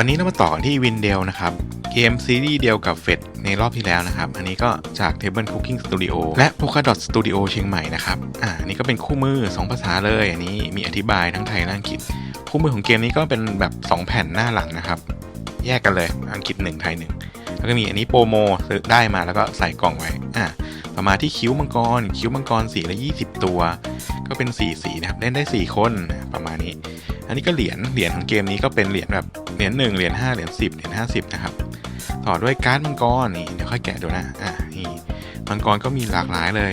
วันนี้เรามาต่อกันที่วินเดลนะครับ เกมซีรีส์เดียวกับเฟดในรอบที่แล้วนะครับ อันนี้ก็จาก Table Cooking Studio และ Polkadot Studio เชียงใหม่นะครับ อ่านนี้ก็เป็นคู่มือ 2 ภาษาเลย อันนี้มีอธิบายทั้งไทยและอังกฤษ คู่มือของเกมนี้ก็เป็นแบบ 2 แผ่นหน้าหลังนะครับ แยกกันเลย อังกฤษ 1 ไทย 1 แล้วก็มีอันนี้โปรโมซื้อได้มาแล้วก็ใส่กล่องไว้ อ่าต่อมาที่คิ้วมังกร คิ้วมังกรสีละ20 ตัว ก็เป็น4สีนะครับเล่นได้ 4 คนประมาณนี้ อันนี้ก็เหรียญเหรียญของเกมนี้ก็เป็นเหรียญแบบเหรียญหนึ่งเหรียญห้าเหรียญสิบเหรียญห้าสิบนะครับต่อด้วยการ์ดมังกรนี่เดี๋ยวค่อยแกะดูนะอะนี่มังกรก็มีหลากหลายเลย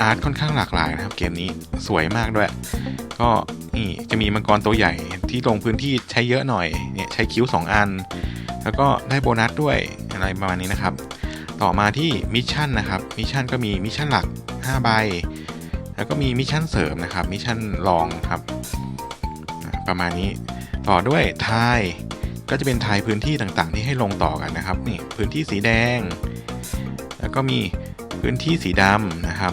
อาร์ตค่อนข้างหลากหลายนะครับเกมนี้สวยมากด้วย ก็นี่จะมีมังกรตัวใหญ่ที่ลงพื้นที่ใช้เยอะหน่อยเนี่ยใช้คิ้ว 2 อัน แล้วก็ได้โบนัสด้วยอะไรประมาณนี้นะครับ ต่อมาที่มิชชั่นนะครับมิชชั่นก็มีมิชชั่นหลัก5ใบ แล้วก็มีมิชชั่นเสริมนะครับ มิชชั่นรองครับ ประมาณนี้ต่อด้วยทายก็จะเป็นทายพื้นที่ต่างๆ ที่ให้ลงต่อกันนะครับนี่พื้นที่สีแดง แล้วก็มีพื้นที่สีดำนะครับ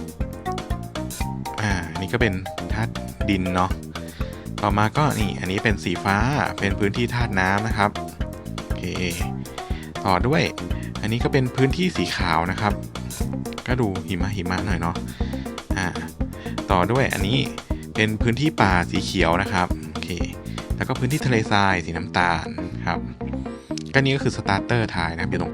อ่านนี้ก็เป็นธาตุดินเนาะต่อมาก็นี่อันนี้เป็นสีฟ้าเป็นพื้นที่ธาตุน้ำนะครับโอเคต่อด้วย อันนี้ก็เป็นพื้นที่สีขาวนะครับ ก็ดูหิมะหิมะหน่อยเนาะ ต่อด้วยอันนี้เป็นพื้นที่ป่าสีเขียวนะครับโอเคแล้วก็พื้นที่ทะเลทรายสีน้ำตาลครับก็นี่ก็คือสตาร์เตอร์ทายนะครับอยู่ตรง